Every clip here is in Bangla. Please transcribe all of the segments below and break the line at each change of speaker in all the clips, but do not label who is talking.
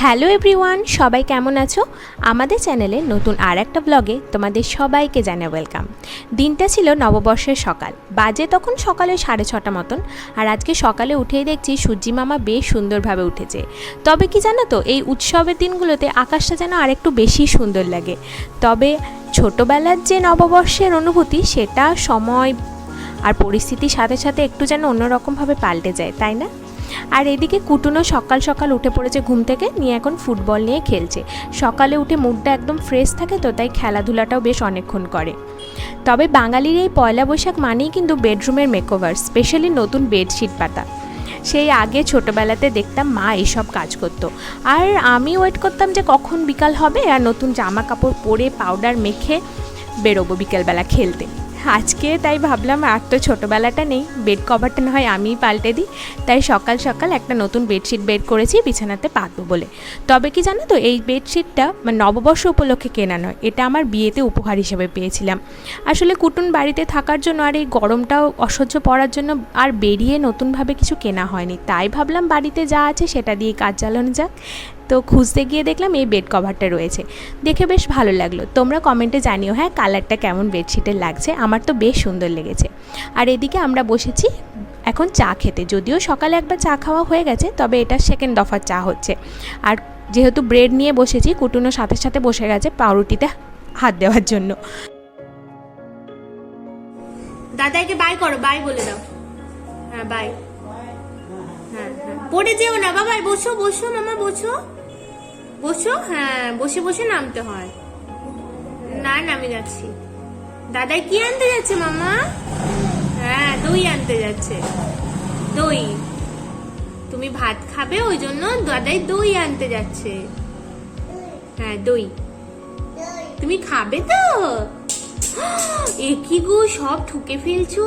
হ্যালো এভরিওয়ান, সবাই কেমন আছো? আমাদের চ্যানেলে নতুন আর একটা ব্লগে তোমাদের সবাইকে জানাই ওয়েলকাম দিনটা ছিল নববর্ষের সকাল। বাজে তখন সকালে সাড়ে ছটা মতন, আর আজকে সকালে উঠেই দেখছি সূর্যি মামা বেশ সুন্দরভাবে উঠেছে। তবে কি জানো তো, এই উৎসবের দিনগুলোতে আকাশটা যেন আরেকটু বেশি সুন্দর লাগে। তবে ছোটোবেলার যে নববর্ষের অনুভূতি, সেটা সময় আর পরিস্থিতির সাথে সাথে একটু যেন অন্যরকমভাবে পাল্টে যায়, তাই না? আর এদিকে কুটুনও সকাল সকাল উঠে পড়েছে ঘুম থেকে, নিয়ে এখন ফুটবল নিয়ে খেলছে। সকালে উঠে মুডটা একদম ফ্রেশ থাকে তো, তাই খেলাধুলাটাও বেশ অনেকক্ষণ করে। তবে বাঙালির এই পয়লা বৈশাখ মানেই কিন্তু বেডরুমের মেকওভার স্পেশালি নতুন বেডশিট পাতা। সেই আগে ছোটোবেলাতে দেখতাম মা এইসব কাজ করতো। আর আমি ওয়েট করতাম যে কখন বিকাল হবে, আর নতুন জামা কাপড় পরে পাউডার মেখে বেরোবো বিকেলবেলা খেলতে। আজকে তাই ভাবলাম আর তো ছোটোবেলাটা নেই বেড কভারটা না হয় আমিই পাল্টে দিই, তাই সকাল সকাল একটা নতুন বেডশিট বের করেছি, বিছানাতে পাতবো বলে। তবে কি জানো তো, এই বেডশিটটা মানে নববর্ষ উপলক্ষে কেনা নয়, এটা আমার বিয়েতে উপহার হিসেবে পেয়েছিলাম। আসলে কুটুন বাড়িতে থাকার জন্য আর এই গরমটাও অসহ্য পড়ার জন্য আর বেরিয়ে নতুনভাবে কিছু কেনা হয়নি। তাই ভাবলাম বাড়িতে যা আছে সেটা দিয়ে কাজ চালানো যাক। তো খুঁজতে গিয়ে দেখলাম এই বেড কভারটা রয়েছে। দেখে বেশ ভালো লাগল। তোমরা কমেন্টে জানিও হ্যাঁ কালারটা কেমন বেডশিটের লাগছে? আমার তো বেশ সুন্দর লেগেছে। আর এদিকে আমরা বসেছি এখন চা খেতে। যদিও সকালে একবার চা খাওয়া হয়ে গেছে, তবে এটা সেকেন্ড দফার চা হচ্ছে। আর যেহেতু ব্রেড নিয়ে বসেছি কুটুনো সাথে সাথে বসে গেছে পাউরুটিতে হাত দেওয়ার জন্য। দাদাকে বাই করো বাই বলে দাও। হ্যাঁ বাই হ্যাঁ হ্যাঁ। পড়ে যেও না, বাবা, বসো বসো, মামা, বসো। বসো হ্যাঁ বসে বসে নামতে হয়। না নামে যাচ্ছি দাদাই কি আনতে যাচ্ছে, মামা? হ্যাঁ দই আনতে যাচ্ছে। দই। তুমি ভাত খাবে, ওই জন্য দাদাই দই আনতে যাচ্ছে। হ্যাঁ দই। তুমি খাবে তো? এ কি গো, সব ঠুকে ফেলছো।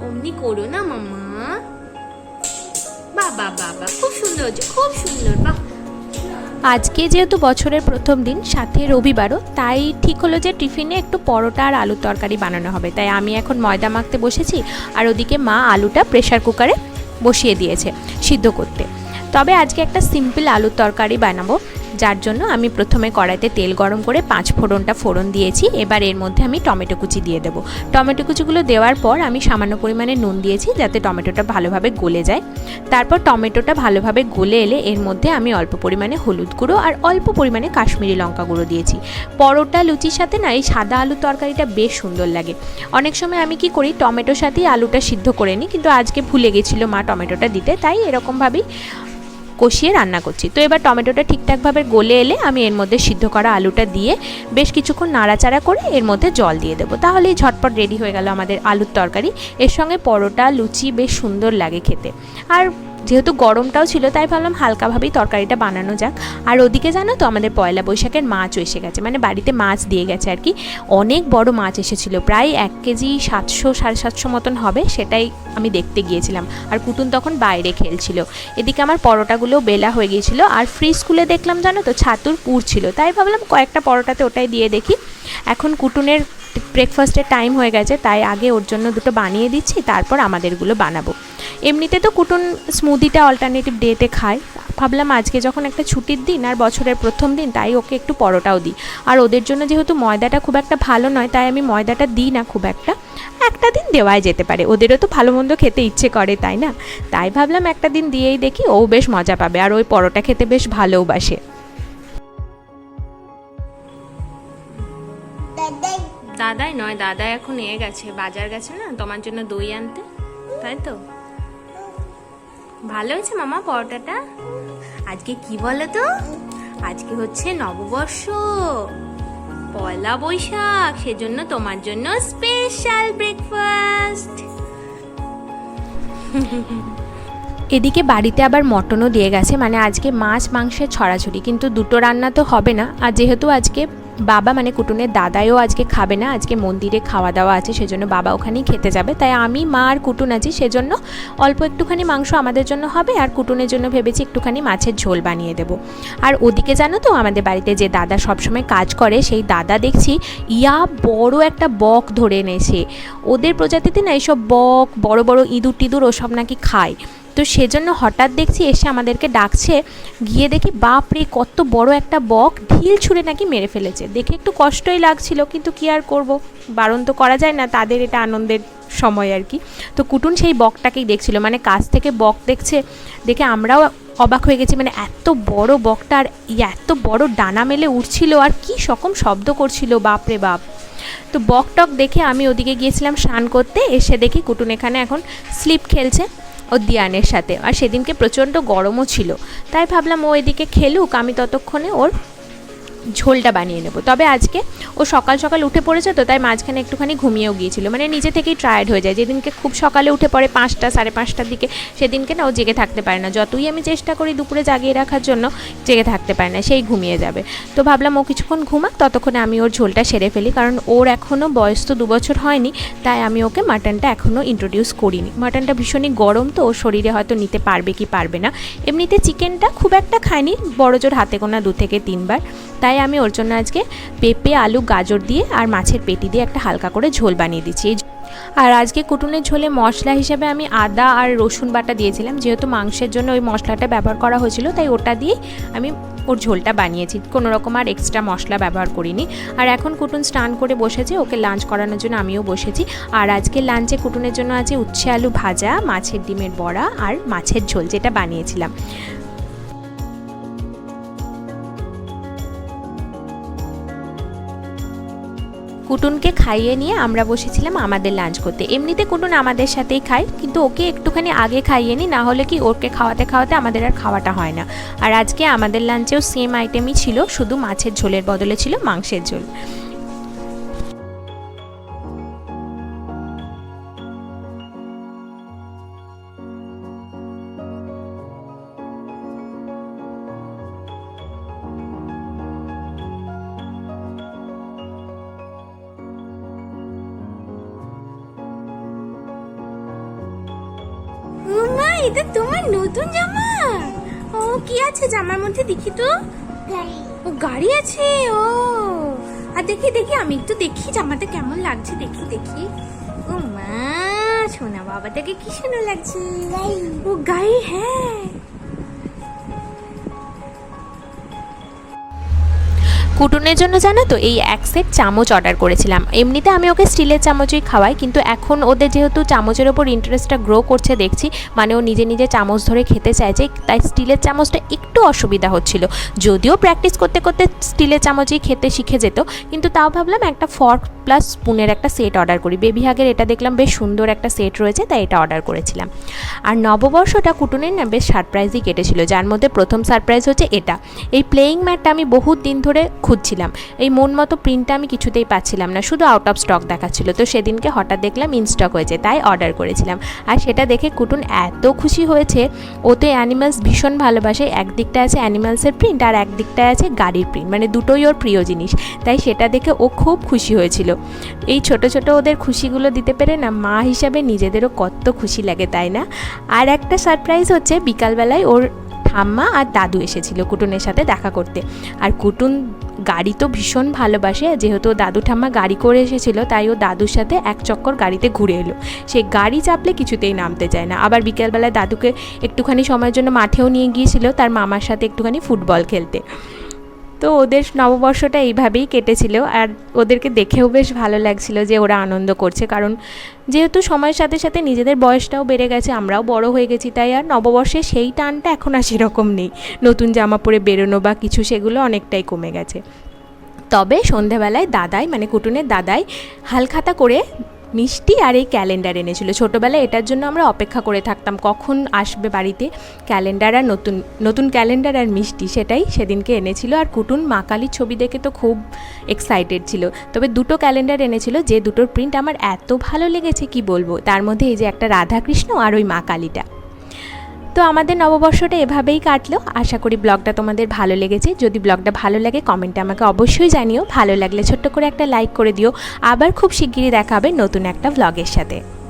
অমনি করো না, মামা। বাবা বাবা খুব সুন্দর হচ্ছে, খুব সুন্দর। বাহ আজকে যেহেতু বছরের প্রথম দিন, সাথে রবিবারও, তাই ঠিক হলো যে টিফিনে একটু পরোটা আর আলুর তরকারি বানানো হবে। তাই আমি এখন ময়দা মাখতে বসেছি, আর ওদিকে মা আলুটা প্রেশার কুকারে বসিয়ে দিয়েছে সিদ্ধ করতে। তবে আজকে একটা সিম্পল আলুর তরকারি বানাবো। যার জন্য আমি প্রথমে কড়াইতে তেল গরম করে পাঁচ ফোড়নটা ফোড়ন দিয়েছি। এবার এর মধ্যে আমি টমেটো কুচি দিয়ে দেবো। টমেটো কুচিগুলো দেওয়ার পর আমি সামান্য পরিমাণে নুন দিয়েছি যাতে টমেটোটা ভালোভাবে গলে যায়। তারপর টমেটোটা ভালোভাবে গলে এলে এর মধ্যে আমি অল্প পরিমাণে হলুদ গুঁড়ো আর অল্প পরিমাণে কাশ্মীরি লঙ্কা গুঁড়ো দিয়েছি। পরোটা লুচির সাথে না এই সাদা আলুর তরকারিটা বেশ সুন্দর লাগে। অনেক সময় আমি কি করি, টমেটোর সাথেই আলুটা সিদ্ধ করে নিই, কিন্তু আজকে ভুলে গেছিল মা টমেটোটা দিতে, তাই এরকমভাবেই কষিয়ে রান্না করছি। তো এবার টমেটোটা ঠিকঠাকভাবে গলে এলে আমি এর মধ্যে সিদ্ধ করা আলুটা দিয়ে বেশ কিছুক্ষণ নাড়াচাড়া করে এর মধ্যে জল দিয়ে দেবো। তাহলেই ঝটপট রেডি হয়ে গেল আমাদের আলুর তরকারি। এর সঙ্গে পরোটা, লুচি বেশ সুন্দর লাগে খেতে। আর যেহেতু গরমটাও ছিল, তাই ভাবলাম হালকাভাবেই তরকারিটা বানানো যাক। আর ওদিকে জানো তো আমাদের পয়লা বৈশাখের মাছও এসে গেছে মানে বাড়িতে মাছ দিয়ে গেছে আর কি। অনেক বড় মাছ এসেছিল, প্রায় এক কেজি সাতশো, সাড়ে সাতশো মতন হবে, সেটাই আমি দেখতে গিয়েছিলাম। আর কুটুন তখন বাইরে খেলছিল। এদিকে আমার পরোটাগুলো বেলা হয়ে গিয়েছিল, আর ফ্রি স্কুলে দেখলাম জানো তো ছাতুর পুর ছিল, তাই ভাবলাম কয়েকটা পরোটাতে ওটাই দিয়ে দেখি। এখন কুটুনের ব্রেকফাস্টের টাইম হয়ে গেছে, তাই আগে ওর জন্য দুটো বানিয়ে দিচ্ছি, তারপর আমাদেরগুলো বানাবো। এমনিতে তো কুটুন স্মুদিটা অল্টারনেটিভ ডেতে খায়। ভাবলাম আজকে যখন একটা ছুটির দিন আর বছরের প্রথম দিন তাই ওকে একটু পরোটাও দিই। আর ওদের জন্য যেহেতু ময়দাটা খুব একটা ভালো নয় তাই আমি ময়দাটা দিই না খুব একটা। একটা দিন দেওয়াই যেতে পারে। ওদেরও তো ভালো মন্দ খেতে ইচ্ছে করে তাই না? তাই ভাবলাম একটা দিন দিয়েই দেখি ও বেশ মজা পাবে আর ওই পরোটা খেতে বেশ ভালোবাসে দাদাই নয় দাদা এখন এ গেছে বাজার গেছে না তোমার জন্য দই আনতে। তাই তো? ভালো হয়েছে মামা পরোটাটা? আজকে কি বলো তো আজকে হচ্ছে নববর্ষ। পয়লা বৈশাখ, সেজন্য তোমার জন্য স্পেশাল ব্রেকফাস্ট এদিকে বাড়িতে আবার মটনও দিয়ে গেছে মানে আজকে মাছ, মাংসের ছড়াছড়ি, কিন্তু দুটো রান্না তো হবে না, আর যেহেতু আজকে বাবা মানে কুটুনের দাদাইও আজকে খাবে না, আজকে মন্দিরে খাওয়া দাওয়া আছে, সেজন্য বাবা ওখানেই খেতে যাবে। তাই আমি, মা আর কুটুন আছি, সেজন্য অল্প একটুখানি মাংস আমাদের জন্য হবে, আর কুটুনের জন্য ভেবেছি একটুখানি মাছের ঝোল বানিয়ে দেবো। আর ওদিকে জানো তো, আমাদের বাড়িতে যে দাদা সবসময় কাজ করে, সেই দাদা দেখছি, ইয়া বড় একটা বক ধরে এনেছে। ওদের প্রজাতিতে না এইসব বক, বড় বড় ইঁদুর টিঁদুর ওসব নাকি খায়। তো সেজন্য হঠাৎ দেখছি এসে আমাদেরকে ডাকছে। গিয়ে দেখি, বাপ রে, কত বড় একটা বক, ঢিল ছুঁড়ে নাকি মেরে ফেলেছে। দেখে একটু কষ্টই লাগছিল, কিন্তু কি আর করব? বারণ তো করা যায় না, তাদের এটা আনন্দের সময় আর কি। তো কুটুন সেই বকটাকেই দেখছিল মানে কাছ থেকে বক দেখছে। দেখে আমরাও অবাক হয়ে গেছি মানে এত বড় বকটা আর এত বড় ডানা মেলে উঠছিল আর কি রকম শব্দ করছিল বাপরে বাপ। তো বক টক দেখে আমি ওদিকে গিয়েছিলাম স্নান করতে, এসে দেখি কুটুন এখানে এখন স্লিপ খেলছে। ও দিয়ানের সাথে। আর সেদিনকে প্রচণ্ড গরমও ছিল। তাই ভাবলাম ও এদিকে খেলুক, আমি ততক্ষণে ওর ঝোলটা বানিয়ে নেব। তবে আজকে ও সকাল সকাল উঠে পড়েছে তো, তাই মাঝখানে একটুখানি ঘুমিয়েও গিয়েছিল। মানে নিজে থেকেই টায়ার্ড হয়ে যায়। যেদিনকে খুব সকালে উঠে পড়ে পাঁচটা, সাড়ে পাঁচটার দিকে, সেদিনকে না ও জেগে থাকতে পারে না। যতই আমি চেষ্টা করি দুপুরে জাগিয়ে রাখার জন্য, জেগে থাকতে পারে না। সেই ঘুমিয়ে যাবে। তো ভাবলাম ও কিছুক্ষণ ঘুমাক, ততক্ষণে আমি ওর ঝোলটা সেরে ফেলি। কারণ ওর এখনও বয়স তো দু বছর হয়নি, তাই আমি ওকে মাটনটা এখনও ইন্ট্রোডিউস করিনি। মাটনটা ভীষণই গরম তো ওর শরীরে হয়তো নিতে পারবে কি পারবে না। এমনিতে চিকেনটা খুব একটা খায়নি বড় জোর হাতে গোনা দু থেকে তিনবার। তাই আমি ওর জন্য আজকে পেঁপে, আলু, গাজর দিয়ে আর মাছের পেটি দিয়ে একটা হালকা করে ঝোল বানিয়ে দিচ্ছি। আর আজকে কুটুনের ঝোলে মশলা হিসেবে আমি আদা আর রসুন বাটা দিয়েছিলাম। যেহেতু মাংসের জন্য ওই মশলাটা ব্যবহার করা হয়েছিল, তাই ওটা দিয়েই আমি ওর ঝোলটা বানিয়েছি। কোনো রকম আর এক্সট্রা মশলা ব্যবহার করিনি। আর এখন কুটুন স্নান করে বসেছে, ওকে লাঞ্চ করানোর জন্য আমিও বসেছি। আর আজকে লাঞ্চে কুটুনের জন্য আছে উচ্ছে আলু ভাজা, মাছের ডিমের বড়া আর মাছের ঝোল যেটা বানিয়েছিলাম। কুটুনকে খাইয়ে নিয়ে আমরা বসেছিলাম আমাদের লাঞ্চ করতে। এমনিতে কুটুন আমাদের সাথেই খায়, কিন্তু ওকে একটুখানি আগে খাইয়ে নিই না হলে কি ওকে খাওয়াতে খাওয়াতে আমাদের আর খাওয়াটা হয় না। আর আজকে আমাদের লাঞ্চেও সেম আইটেমই ছিল, শুধু মাছের ঝোলের বদলে ছিল মাংসের ঝোল।
এটা তোমার নতুন জামা। ও কি আছে জামার মধ্যে দেখি তো? ও গাড়ি আছে ও। আর দেখি দেখি আমি একটু দেখি জামাটা কেমন লাগছে দেখি দেখি। ও মা সোনা বাবাটাকে কি সুন্দর লাগছে। ও গাড়ি হ্যাঁ।
কুটুনের জন্য জানো তো, এই এক সেট চামচ অর্ডার করেছিলাম। এমনিতে আমি ওকে স্টিলের চামচই খাওয়াই, কিন্তু এখন ওদের যেহেতু চামচের ওপর ইন্টারেস্টটা গ্রো করছে দেখছি মানে ও নিজে নিজে চামচ ধরে খেতে চাইছে, তাই স্টিলের চামচটা একটু অসুবিধা হচ্ছিল। যদিও প্র্যাকটিস করতে করতে স্টিলের চামচই খেতে শিখে যেত, কিন্তু তাও ভাবলাম একটা ফর্ক প্লাস স্পুনের একটা সেট অর্ডার করি। বেবি হাগের এটা দেখলাম বেশ সুন্দর একটা সেট রয়েছে, তাই এটা অর্ডার করেছিলাম। আর নববর্ষটা কুটুনের না বেশ সারপ্রাইজই কেটেছিল, যার মধ্যে প্রথম সারপ্রাইজ হচ্ছে এটা। এই প্লেয়িং ম্যাটটা আমি বহুত দিন ধরে খুঁজছিলাম। এই মন মতো প্রিন্টটা আমি কিছুতেই পাচ্ছিলাম না, শুধু আউট অফ স্টক দেখাচ্ছিল। তো সেদিনকে হঠাৎ দেখলাম ইন স্টক হয়েছে, তাই অর্ডার করেছিলাম। আর সেটা দেখে কুটুন এত খুশি হয়েছে ও তো অ্যানিমালস ভীষণ ভালোবাসে একদিকটা আছে অ্যানিমালসের প্রিন্ট আর একদিকটায় আছে গাড়ির প্রিন্ট মানে দুটোই ওর প্রিয় জিনিস। তাই সেটা দেখে ও খুব খুশি হয়েছিল। এই ছোট ছোট ওদের খুশিগুলো দিতে পেরে না, মা হিসাবে নিজেদেরও কত খুশি লাগে, তাই না? আর একটা সারপ্রাইজ হচ্ছে, বিকালবেলায় ওর ঠাম্মা আর দাদু এসেছিল কুটুনের সাথে দেখা করতে। আর কুটুন গাড়ি তো ভীষণ ভালোবাসে, যেহেতু দাদু ঠাম্মা গাড়ি করে এসেছিল, তাই ও দাদুর সাথে এক চক্কর গাড়িতে ঘুরে এলো। সে গাড়ি চাপলে কিছুতেই নামতে চায় না। আবার বিকেলবেলায় দাদুকে একটুখানি সময়ের জন্য মাঠেও নিয়ে গিয়েছিল, তার মামার সাথে একটুখানি ফুটবল খেলতে। তো ওদের নববর্ষটা এইভাবেই কেটেছিল আর ওদেরকে দেখেও বেশ ভালো লাগছিল যে ওরা আনন্দ করছে। কারণ যেহেতু সময়ের সাথে সাথে নিজেদের বয়সটাও বেড়ে গেছে, আমরাও বড় হয়ে গেছি, তাই আর নববর্ষে সেই টানটা এখন আর সেরকম নেই। নতুন জামা পরে বেরোনো বা কিছু সেগুলো অনেকটাই কমে গেছে। তবে সন্ধেবেলায় দাদাই মানে কুটুনের দাদাই হালখাতা করে মিষ্টি আর এই ক্যালেন্ডার এনেছিল। ছোটোবেলায় এটার জন্য আমরা অপেক্ষা করে থাকতাম, কখন আসবে বাড়িতে। ক্যালেন্ডার আর নতুন নতুন ক্যালেন্ডার আর মিষ্টি সেটাই সেদিনকে এনেছিল। আর কুটুন মা কালীর ছবি দেখে তো খুব এক্সাইটেড ছিল। তবে দুটো ক্যালেন্ডার এনেছিল, যে দুটোর প্রিন্ট আমার এত ভালো লেগেছে, কি বলব? তার মধ্যে এই যে একটা রাধাকৃষ্ণ আর ওই মা কালীটা। তো আমাদের নববর্ষটা এভাবেই কাটলো। আশা করি ব্লগটা তোমাদের ভালো লেগেছে। যদি ব্লগটা ভালো লাগে কমেন্টে আমাকে অবশ্যই জানিও। ভালো লাগলে ছোট্ট করে একটা লাইক করে দিও। আবার খুব শিগগিরই দেখা হবে নতুন একটা ব্লগের সাথে।